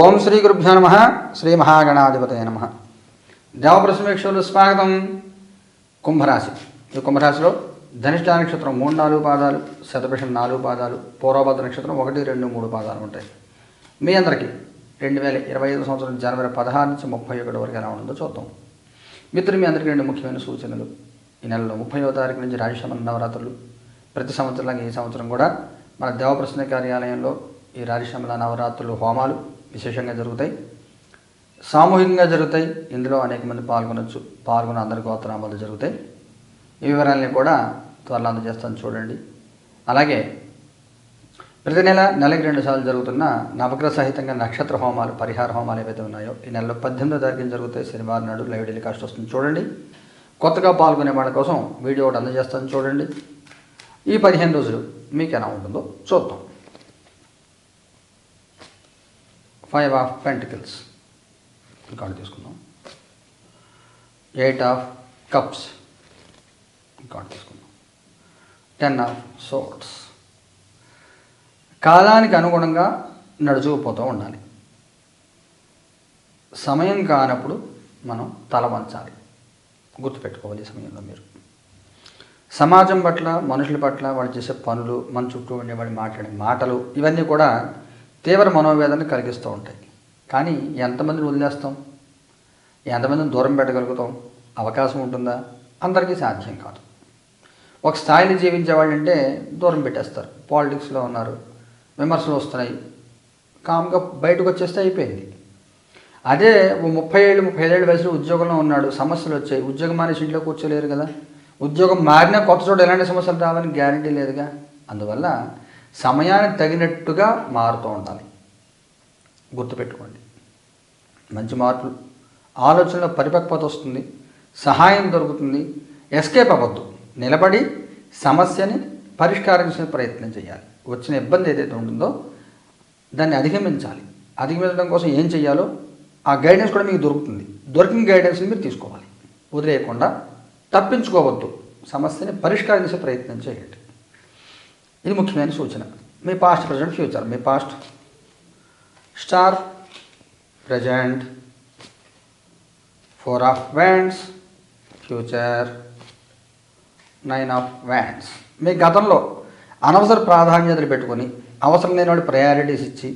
ఓం శ్రీ గురుభ్యో నమ శ్రీ మహాగణాధిపతయ నమ. దేవప్రసమేక్షలు స్వాగతం. కుంభరాశి. ఈ కుంభరాశిలో ధనిష్ట నక్షత్రం మూడు నాలుగు పాదాలు శతభిషం నాలుగు పాదాలు పూర్వభద్ర నక్షత్రం ఒకటి రెండు మూడు పాదాలు ఉంటాయి. మీ అందరికీ రెండు వేల ఇరవై ఐదు సంవత్సరం జనవరి పదహారు నుంచి ముప్పై ఒకటి వరకు ఎలా ఉంటుందో చూద్దాం. మిత్రులు మీ అందరికీ రెండు ముఖ్యమైన సూచనలు. ఈ నెలలో ముప్పైవ తారీఖు నుంచి రాజశ్రమణ నవరాత్రులు. ప్రతి సంవత్సరంలాగా ఈ సంవత్సరం కూడా మన దేవప్రసన్న కార్యాలయంలో ఈ రాజశ్రమల నవరాత్రులు హోమాలు. విశేషంగా జరుగుతాయి. సామూహికంగా జరుగుతాయి. ఇందులో అనేక మంది పాల్గొనొచ్చు. పాల్గొన్న అందరి గోత్రనామాలు జరుగుతాయి. ఈ వివరాలని కూడా త్వరలో అందజేస్తాను చూడండి. అలాగే ప్రతి నెల నెలకి రెండు సార్లు జరుగుతున్న నవగ్రహ సహితంగా నక్షత్ర హోమాలు పరిహార హోమాలు ఏవైతే ఉన్నాయో ఈ నెలలో పద్దెనిమిదో తారీఖున జరుగుతాయి. శనివారం నాడు లైవ్ టెలికాస్ట్ వస్తుంది చూడండి. కొత్తగా పాల్గొనే వాళ్ళ కోసం వీడియో ఒకటి అందజేస్తాను చూడండి. ఈ పదిహేను రోజులు మీకు ఎలా ఉంటుందో చూద్దాం. Five of pentacles. రికార్డు తీసుకుందాం. Eight of cups. రికార్డు తీసుకుందాం. టెన్ ఆఫ్ సోట్స్ కాలానికి అనుగుణంగా నడుచుకుపోతూ ఉండాలి. సమయం కానప్పుడు మనం తల వంచాలి. గుర్తుపెట్టుకోవాలి ఈ సమయంలో మీరు. సమాజం పట్ల మనుషుల పట్ల వాళ్ళు చేసే పనులు మన చుట్టూ ఉండే వాళ్ళు మాట్లాడే మాటలు ఇవన్నీ కూడా తీవ్ర మనోవేదన కలిగిస్తూ ఉంటాయి. కానీ ఎంతమందిని వదిలేస్తాం? ఎంతమందిని దూరం పెట్టగలుగుతాం? అవకాశం ఉంటుందా? అందరికీ సాధ్యం కాదు. ఒక స్థాయిని జీవించే వాళ్ళు అంటే దూరం పెట్టేస్తారు. పాలిటిక్స్లో ఉన్నారు. విమర్శలు వస్తున్నాయి. కామ్గా బయటకు వచ్చేస్తే అయిపోయింది. అదే ముప్పై ఏళ్ళు ముప్పై ఏళ్ళ వయసులో ఉద్యోగంలో ఉన్నాడు. సమస్యలు వచ్చాయి. ఉద్యోగం మానేసి ఇంట్లో కూర్చోలేరు కదా. ఉద్యోగం మారినా కొత్త చోట ఎలాంటి సమస్యలు రావని గ్యారంటీ లేదుగా. అందువల్ల సమయానికి తగినట్టుగా మారుతూ ఉండాలి. గుర్తుపెట్టుకోండి. మంచి మార్పులు ఆలోచనలో పరిపక్వత వస్తుంది సహాయం దొరుకుతుంది ఎస్కేప్ అవ్వద్దు. నిలబడి సమస్యని పరిష్కరించే ప్రయత్నం చేయాలి. వచ్చిన ఇబ్బంది ఏదైతే ఉంటుందో దాన్ని అధిగమించాలి. అధిగమించడం కోసం ఏం చేయాలో ఆ గైడెన్స్ కూడా మీకు దొరుకుతుంది. దొరికిన గైడెన్స్ని మీరు తీసుకోవాలి. వదిలేయకుండా తప్పించుకోవద్దు. సమస్యని పరిష్కరించే ప్రయత్నం చేయండి. ఇది ముఖ్యమైన సూచన. మీ past present future me past star present four of wands future nine of wands మీ గతంలో అనవసర ప్రాధాన్యతలు పెట్టుకొని అవసరం లేని వాళ్ళు ప్రయారిటీస్ ఇచ్చి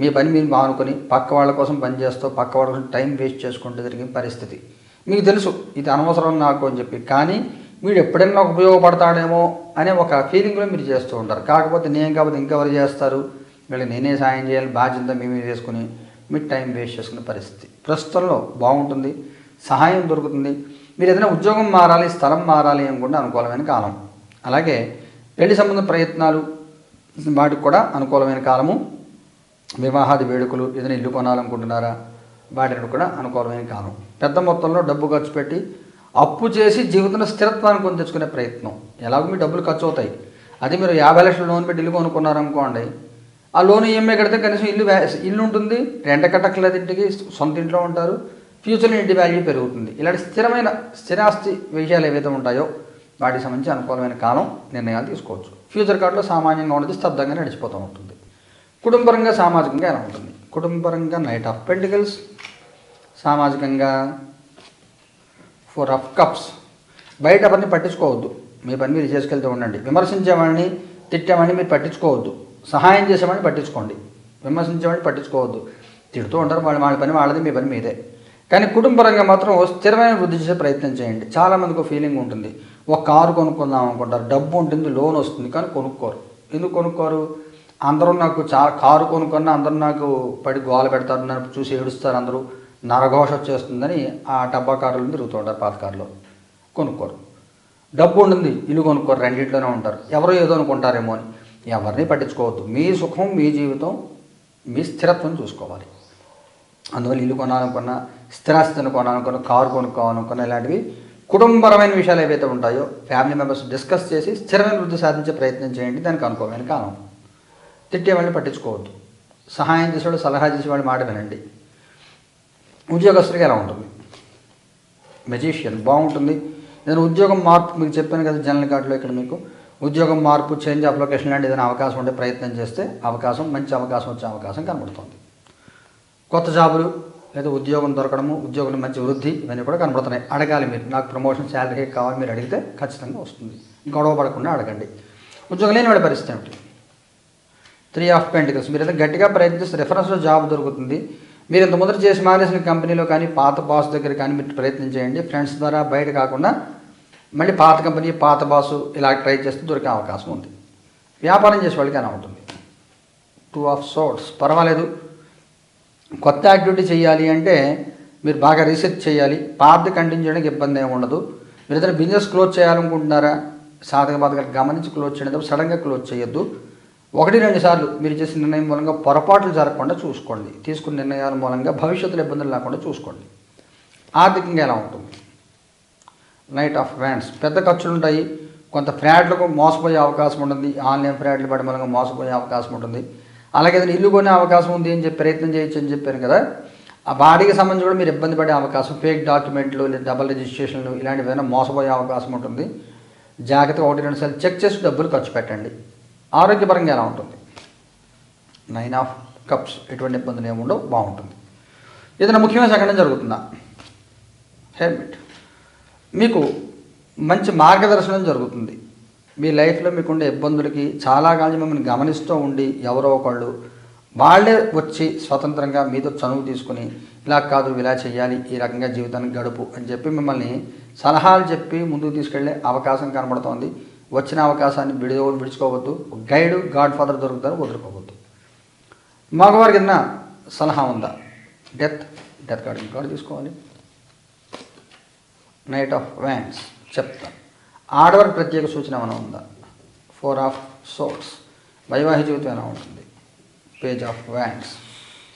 మీ పని మీరు మానుకొని పక్క వాళ్ళ కోసం పనిచేస్తూ పక్క వాళ్ళ కోసం టైం వేస్ట్ చేసుకుంటూ జరిగిన పరిస్థితి. మీకు తెలుసు ఇది అనవసరం నాకు అని చెప్పి. కానీ వీడు ఎప్పుడైనా నాకు ఉపయోగపడతాడేమో అనే ఒక ఫీలింగ్లో మీరు చేస్తూ ఉంటారు. కాకపోతే నేను కాకపోతే ఇంకెవరు చేస్తారు? వీళ్ళకి నేనే సాయం చేయాలి బాధ్యత మేమే చేసుకుని మీరు టైం వేస్ట్ చేసుకునే పరిస్థితి. ప్రస్తుతంలో బాగుంటుంది సహాయం దొరుకుతుంది. మీరు ఏదైనా ఉద్యోగం మారాలి స్థలం మారాలి అని కూడా అనుకూలమైన కాలం. అలాగే పెళ్ళి సంబంధ ప్రయత్నాలు వాటికి కూడా అనుకూలమైన కాలము. వివాహాది వేడుకలు ఏదైనా ఇల్లు కొనాలనుకుంటున్నారా? వాటిని కూడా అనుకూలమైన కాలం. పెద్ద మొత్తంలో డబ్బు ఖర్చు పెట్టి అప్పు చేసి జీవితంలో స్థిరత్వాన్ని కొని తెచ్చుకునే ప్రయత్నం. ఎలాగో మీ డబ్బులు ఖర్చు అవుతాయి అది మీరు యాభై లక్షల లోన్ పెట్టి ఇల్లు కొనుక్కున్నారనుకోండి ఆ లోన్ ఈఎంఐ కడితే కనీసం ఇల్లు ఇల్లు ఉంటుంది రెంట కట్టక్కలేదు ఇంటికి సొంత ఇంట్లో ఉంటారు ఫ్యూచర్లో ఇంటి వాల్యూ పెరుగుతుంది. ఇలాంటి స్థిరమైన స్థిరాస్తి విషయాలు ఏవైతే ఉంటాయో వాటికి సంబంధించి అనుకూలమైన కాలం నిర్ణయాలు తీసుకోవచ్చు. ఫ్యూచర్ కార్డులో సామాన్యంగా ఉన్నది స్తబ్దంగా నడిచిపోతూ ఉంటుంది. కుటుంబపరంగా సామాజికంగా ఎలా ఉంటుంది? కుటుంబపరంగా నైట్ ఆఫ్ పెంటికల్స్ సామాజికంగా ఫోర్ రఫ్ కప్స్ బయట పని పట్టించుకోవద్దు. మీ పని మీరు చేసుకెళ్తూ ఉండండి. విమర్శించేవాడిని తిట్టేవాడిని మీరు పట్టించుకోవద్దు. సహాయం చేసేవాడిని పట్టించుకోండి. విమర్శించేవాడిని పట్టించుకోవద్దు. తిడుతూ ఉంటారు. వాళ్ళు వాళ్ళ పని వాళ్ళది మీ పని మీదే. కానీ కుటుంబరంగా మాత్రం స్థిరమైన వృద్ధి చేసే ప్రయత్నం చేయండి. చాలామందికి ఫీలింగ్ ఉంటుంది. ఒక కారు కొనుక్కుందాం అనుకుంటారు. డబ్బు ఉంటుంది లోన్ వస్తుంది కానీ కొనుక్కోరు. ఎందుకు కొనుక్కోరు? అందరూ నాకు చా కారు కొనుక్కున్నా అందరూ నాకు పడి గోల పెడతారు నన్ను చూసి ఏడుస్తారు అందరూ. నరఘోష వచ్చేస్తుందని ఆ డబ్బా కారులు తిరుగుతుంటారు పాత కారులో. కొనుక్కోరు. డబ్బు ఉంటుంది ఇల్లు కొనుక్కోరు రెండింటిలోనే ఉంటారు. ఎవరో ఏదో అనుకుంటారేమో అని. ఎవరిని పట్టించుకోవద్దు. మీ సుఖం మీ జీవితం మీ స్థిరత్వం చూసుకోవాలి. అందువల్ల ఇల్లు కొనాలనుకున్నా స్థిరాస్తిని కొనాలనుకున్నా కారు కొనుక్కోవాలనుకున్నా ఇలాంటివి కుటుంబపరమైన విషయాలు ఏవైతే ఉంటాయో ఫ్యామిలీ మెంబర్స్ డిస్కస్ చేసి స్థిరమైన వృద్ధి సాధించే ప్రయత్నం చేయండి దానికి అనుకోమైన కాలం. తిట్టేవాళ్ళని పట్టించుకోవద్దు. సహాయం చేసేవాళ్ళు సలహా చేసేవాళ్ళు మాట వినండి. ఉద్యోగస్తుడికి ఎలా ఉంటుంది? మెజీషియన్ బాగుంటుంది. ఏదైనా ఉద్యోగం మార్పు మీకు చెప్పాను కదా జనరల్ కార్డులో ఇక్కడ మీకు. ఉద్యోగం మార్పు చేంజ్ ఆఫ్ లొకేషన్ లాంటి ఏదైనా అవకాశం ఉంటే ప్రయత్నం చేస్తే అవకాశం మంచి అవకాశం వచ్చే అవకాశం కనబడుతుంది. కొత్త జాబులు లేదా ఉద్యోగం దొరకడము ఉద్యోగంలో మంచి వృద్ధి ఇవన్నీ కూడా కనబడుతున్నాయి. అడగాలి మీరు. నాకు ప్రమోషన్ శాలరీ కావాలి మీరు అడిగితే ఖచ్చితంగా వస్తుంది. గొడవ పడకుండా అడగండి. ఉద్యోగం లేని వాడి పరిస్థితి ఏమిటి? త్రీ ఆఫ్ పెంటికల్స్ మీరు ఏదైనా గట్టిగా ప్రయత్నిస్తే రెఫరెన్స్లో జాబ్ దొరుకుతుంది. మీరు ఇంత ముందర చేసి మానేసిన కంపెనీలో కానీ పాత బాస్ దగ్గర కానీ మీరు ప్రయత్నం చేయండి. ఫ్రెండ్స్ ద్వారా బయట కాకుండా మళ్ళీ పాత కంపెనీ పాత బాసు ఇలా ట్రై చేస్తే దొరికే అవకాశం ఉంది. వ్యాపారం చేసే వాళ్ళకి అని ఉంటుంది. టూ ఆఫ్ సోర్ట్స్ పర్వాలేదు. కొత్త యాక్టివిటీ చేయాలి అంటే మీరు బాగా రీసెర్చ్ చేయాలి. పాత కంటిన్యూ చేయడానికి ఇబ్బంది ఏమి ఉండదు. మీరు ఏదైనా బిజినెస్ క్లోజ్ చేయాలనుకుంటున్నారా? సాధక బాధకాలు గమనించి క్లోజ్ చేయడం. సడన్గా క్లోజ్ చేయొద్దు. ఒకటి రెండు సార్లు మీరు చేసిన నిర్ణయం మూలంగా పొరపాట్లు జరగకుండా చూసుకోండి. తీసుకున్న నిర్ణయాల మూలంగా భవిష్యత్తులో ఇబ్బందులు లేకుండా చూసుకోండి. ఆర్థికంగా ఎలా ఉంటుంది? నైట్ ఆఫ్ వ్యాండ్స్ పెద్ద ఖర్చులు ఉంటాయి. కొంత ఫ్రాడ్లకు మోసపోయే అవకాశం ఉంటుంది. ఆన్లైన్ ఫ్రాడ్లు పడి మూలంగా మోసపోయే అవకాశం ఉంటుంది. అలాగే ఏదైనా ఇల్లు కొనే అవకాశం ఉంది అని చెప్పి ప్రయత్నం చేయొచ్చు అని చెప్పాను కదా. ఆ బాడీకి సంబంధించి కూడా మీరు ఇబ్బంది పడే అవకాశం ఫేక్ డాక్యుమెంట్లు లేదా డబల్ రిజిస్ట్రేషన్లు ఇలాంటివి ఏదైనా మోసపోయే అవకాశం ఉంటుంది. జాగ్రత్తగా ఒకటి రెండు సార్లు చెక్ చేసి డబ్బులు ఖర్చు పెట్టండి. ఆరోగ్యపరంగా ఎలా ఉంటుంది? నైన్ ఆఫ్ కప్స్ ఎటువంటి ఇబ్బందులు ఏముండవు బాగుంటుంది. ఏదైనా ముఖ్యమైన సంఘటన జరుగుతుందా? హెల్మెట్ మీకు మంచి మార్గదర్శనం జరుగుతుంది. మీ లైఫ్లో మీకుండే ఇబ్బందులకి చాలా కాలం మిమ్మల్ని గమనిస్తూ ఉండి ఎవరో ఒకళ్ళు వాళ్ళే వచ్చి స్వతంత్రంగా మీతో చనువు తీసుకుని ఇలా కాదు ఇలా చేయాలి ఈ రకంగా జీవితానికి గడుపు అని చెప్పి మిమ్మల్ని సలహాలు చెప్పి ముందుకు తీసుకెళ్ళే అవకాశం కనబడుతోంది. వచ్చిన అవకాశాన్ని విడి విడుచుకోవద్దు గైడ్ గాడ్ ఫాదర్ దొరుకుతారు వదులుకోవద్దు. మగవారికి కింద సలహా ఉందా? డెత్ డెత్ కార్డు కార్డు తీసుకోవాలి. నైట్ ఆఫ్ వ్యాండ్స్ చెప్తాను ఆడవారి ప్రత్యేక సూచన ఏమైనా ఉందా? ఫోర్ ఆఫ్ సోట్స్ వైవాహిక జీవితం ఎలా ఉంటుంది? పేజ్ ఆఫ్ వ్యాండ్స్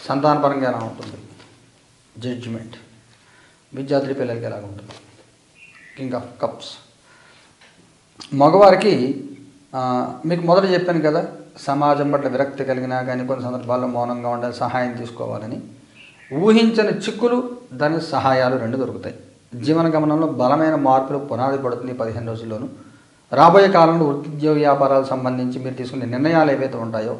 సంతానపరంగా ఎలా ఉంటుంది? జడ్జిమెంట్. విద్యార్థుల పిల్లలకి ఎలా ఉంటుంది కింగ్ ఆఫ్ కప్స్. మగవారికి మీకు మొదట చెప్పాను కదా సమాజం పట్ల విరక్తి కలిగినా కానీ కొన్ని సందర్భాల్లో మౌనంగా ఉండాలి సహాయం తీసుకోవాలని. ఊహించని చిక్కులు దాని సహాయాలు రెండు దొరుకుతాయి. జీవన గమనంలో బలమైన మార్పులు పునాది పడుతుంది పదిహేను రోజుల్లోనూ. రాబోయే కాలంలో వృత్తిద్యోగ వ్యాపారాలకు సంబంధించి మీరు తీసుకునే నిర్ణయాలు ఏవైతే ఉంటాయో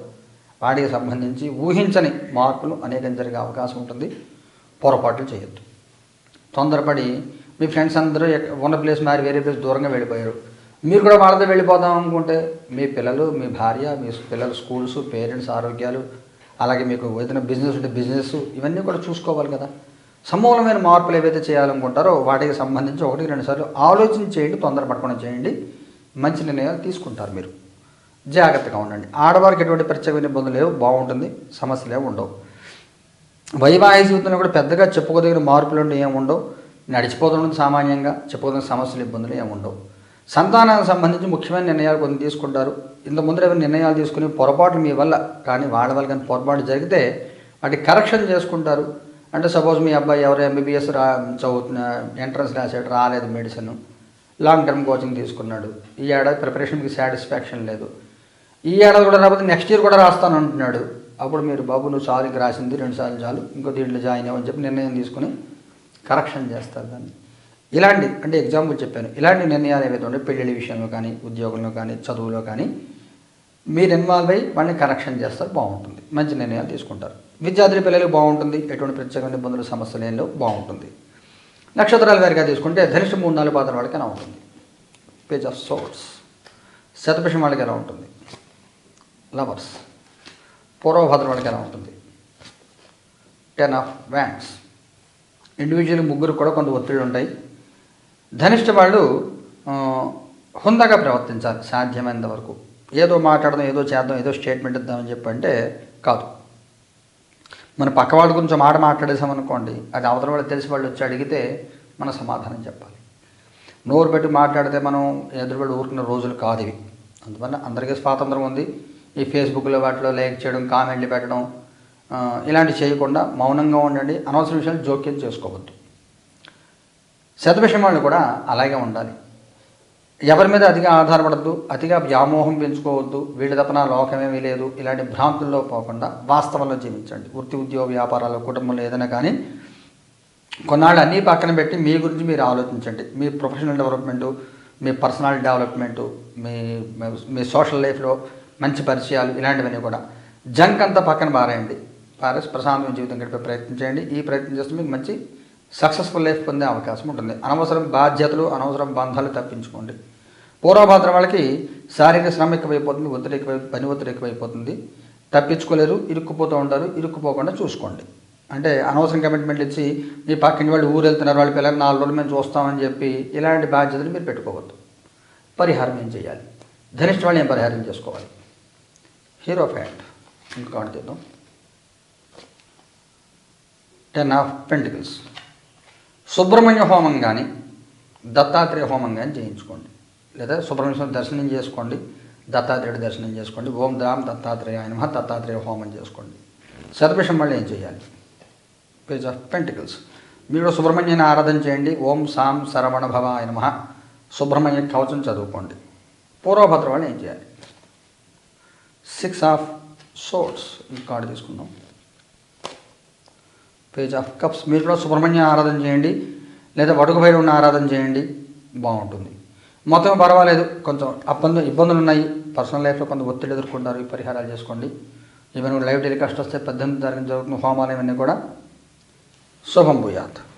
వాటికి సంబంధించి ఊహించని మార్పులు అనేకం జరిగే అవకాశం ఉంటుంది. పొరపాట్లు చేయొద్దు. తొందరపడి మీ ఫ్రెండ్స్ అందరూ ఉన్న ప్లేస్ మారి వేరే ప్లేస్ దూరంగా వెళ్ళిపోయారు. మీరు కూడా వాళ్ళతో వెళ్ళిపోదాం అనుకుంటే మీ పిల్లలు మీ భార్య మీ పిల్లల స్కూల్స్ పేరెంట్స్ ఆరోగ్యాలు అలాగే మీకు ఏదైనా బిజినెస్ ఉంటే బిజినెస్ ఇవన్నీ కూడా చూసుకోవాలి కదా. సమూలమైన మార్పులు ఏవైతే చేయాలనుకుంటారో వాటికి సంబంధించి ఒకటి రెండు సార్లు ఆలోచన చేయండి తొందరపడకుండా చేయండి. మంచి నిర్ణయాలు తీసుకుంటారు మీరు. జాగ్రత్తగా ఉండండి. ఆడవారికి ఎటువంటి ప్రత్యేకమైన ఇబ్బందులు లేవు బాగుంటుంది సమస్యలు ఏమి ఉండవు. వైవాహిక జీవితంలో కూడా పెద్దగా చెప్పుకోదగిన మార్పులు ఏమి ఉండవు. నడిచిపోతుండదు సామాన్యంగా చెప్పుకోదగిన సమస్యలు ఇబ్బందులు ఏమి ఉండవు. సంతానానికి సంబంధించి ముఖ్యమైన నిర్ణయాలు కొన్ని తీసుకుంటారు. ఇంత ముందర ఏమైనా నిర్ణయాలు తీసుకుని పొరపాటు మీ వల్ల కానీ వాళ్ళ వల్ల కానీ పొరపాటు జరిగితే వాటి కరెక్షన్ చేసుకుంటారు. అంటే సపోజ్ మీ అబ్బాయి ఎవరు ఎంబీబీఎస్ రా చదువుతున్న ఎంట్రన్స్ రాసాడు రాలేదు మెడిసిన్ లాంగ్ టర్మ్ కోచింగ్ తీసుకున్నాడు. ఈ ఏడాది ప్రిపరేషన్కి సాటిస్ఫాక్షన్ లేదు. ఈ ఏడాది కూడా రాకపోతే నెక్స్ట్ ఇయర్ కూడా రాస్తాను అంటున్నాడు. అప్పుడు మీరు బాబు నువ్వు చాలు రాసింది రెండు సార్లు చాలు ఇంకో దీంట్లో జాయిన్ అవ్వని చెప్పి నిర్ణయం తీసుకుని కరెక్షన్ చేస్తారు దాన్ని. ఇలాంటి అంటే ఎగ్జాంపుల్ చెప్పాను. ఇలాంటి నిర్ణయాలు ఏవైతే ఉంటే పెళ్ళిళ్ళ విషయంలో కానీ ఉద్యోగంలో కానీ చదువులో కానీ మీరు ఇన్వాల్వ్ అయ్యి వాళ్ళని కరెక్షన్ చేస్తారు బాగుంటుంది. మంచి నిర్ణయాలు తీసుకుంటారు. విద్యార్థుల పిల్లలకు బాగుంటుంది. ఎటువంటి ప్రత్యేకమైన ఇబ్బందులు సమస్యలు ఏం బాగుంటుంది. నక్షత్రాల వారిగా తీసుకుంటే ధనిష్ట మూడు నాలుగు పాత్ర వాళ్ళకి ఎలా ఉంటుంది? పేజ్ ఆఫ్ సోర్స్ శతభిషం వాళ్ళకి ఎలా ఉంటుంది? లవర్స్ పూర్వభద్రం వాళ్ళకి ఎలా ఉంటుంది? టెన్ ఆఫ్ వ్యాండ్స్ ఇండివిజువల్ ముగ్గురు కూడా కొంత ఒత్తిడి ఉంటాయి. ధనిష్ట వాళ్ళు హుందాగా ప్రవర్తించాలి సాధ్యమైనంత వరకు ఏదో మాట్లాడదాం ఏదో చేద్దాం ఏదో స్టేట్మెంట్ ఇద్దామని చెప్పి అంటే కాదు. మన పక్క వాళ్ళ గురించి మాట మాట్లాడేసామనుకోండి అది అవతల వాళ్ళు తెలిసి వాళ్ళు వచ్చి అడిగితే మన సమాధానం చెప్పాలి. నోరు పెట్టి మాట్లాడితే మనం ఎదురుబడి ఊరుకున్న రోజులు కాదు ఇవి. అందువల్ల అందరికీ స్వాతంత్రం ఉంది. ఈ ఫేస్బుక్లో వాటిలో లైక్ చేయడం కామెంట్లు పెట్టడం ఇలాంటివి చేయకుండా మౌనంగా ఉండండి. అనవసర విషయాలు జోక్యం చేసుకోవద్దు. శతభిషం వాళ్ళు కూడా అలాగే ఉండాలి. ఎవరి మీద అతిగా ఆధారపడద్దు అతిగా వ్యామోహం పెంచుకోవద్దు వీడి తప్పన లోకమేమీ లేదు ఇలాంటి భ్రాంతుల్లో పోకుండా వాస్తవంలో జీవించండి. వృత్తి ఉద్యోగ వ్యాపారాలు కుటుంబంలో ఏదైనా కానీ కొన్నాళ్ళు అన్నీ పక్కన పెట్టి మీ గురించి మీరు ఆలోచించండి. మీ ప్రొఫెషనల్ డెవలప్మెంటు మీ పర్సనల్ డెవలప్మెంటు మీ మీ సోషల్ లైఫ్లో మంచి పరిచయాలు ఇలాంటివన్నీ కూడా. జంక్ అంతా పక్కన బారేయండి పారేసి ప్రశాంతమైన జీవితం గడిపే ప్రయత్నం చేయండి. ఈ ప్రయత్నం చేస్తే మీకు మంచి సక్సెస్ఫుల్ లైఫ్ పొందే అవకాశం ఉంటుంది. అనవసరం బాధ్యతలు అనవసరం బంధాలు తప్పించుకోండి. పూర్వభాద్ర వాళ్ళకి శారీరక శ్రమ ఎక్కువైపోతుంది ఒత్తిడి ఎక్కువై పని ఒత్తిడి ఎక్కువైపోతుంది. తప్పించుకోలేరు ఇరుక్కుపోతూ ఉంటారు ఇరుక్కుపోకుండా చూసుకోండి. అంటే అనవసరం కమిట్మెంట్లు ఇచ్చి మీ పక్కింటి వాళ్ళు ఊరు వెళ్తున్నారు వాళ్ళ పిల్లలు నాలుగు రోజులు మేము చూస్తామని చెప్పి ఇలాంటి బాధ్యతలు మీరు పెట్టుకోవద్దు. పరిహారం ఏం చేయాలి? ధనిష్ట వాళ్ళు ఏం పరిహారం చేసుకోవాలి? హీరో ఫ్యాంట్ ఇంకా చేద్దాం టెన్ ఆఫ్ పెంటికల్స్ సుబ్రహ్మణ్య హోమం కానీ దత్తాత్రేయ హోమం కానీ చేయించుకోండి. లేదా సుబ్రహ్మణ్య స్వామి దర్శనం చేసుకోండి దత్తాత్రేయుడు దర్శనం చేసుకోండి ఓం దాం దత్తాత్రేయ ఆయన దత్తాత్రేయ హోమం చేసుకోండి. శతభిషం మళ్ళీ ఏం చేయాలి? పేజ్ ఆఫ్ పెంటికల్స్ మీరు సుబ్రహ్మణ్యాన్ని ఆరాధన చేయండి ఓం సాం శరవణ భవ ఆయన సుబ్రహ్మణ్య కవచం చదువుకోండి. పూర్వభద్ర వాళ్ళు ఏం చేయాలి? సిక్స్ ఆఫ్ సోట్స్ ఈ కార్డు తీసుకుందాం. పేజ్ ఆఫ్ కప్స్ మీరు కూడా సుబ్రహ్మణ్య ఆరాధన చేయండి. లేదా వడుగు భైరవుని ఆరాధన చేయండి. బాగుంటుంది. మొత్తం పర్వాలేదు. కొంచెం అబ్బందులు ఇబ్బందులు ఉన్నాయి. పర్సనల్ లైఫ్లో కొంత ఒత్తిడి ఎదుర్కొంటారు. ఈ పరిహారాలు చేసుకోండి. ఈవెన్ లైవ్ టెలికాస్ట్ వస్తే పద్దెనిమిది తారీఖు జరుగుతున్న హోమాలు ఇవన్నీ కూడా. శుభం భూయాత్.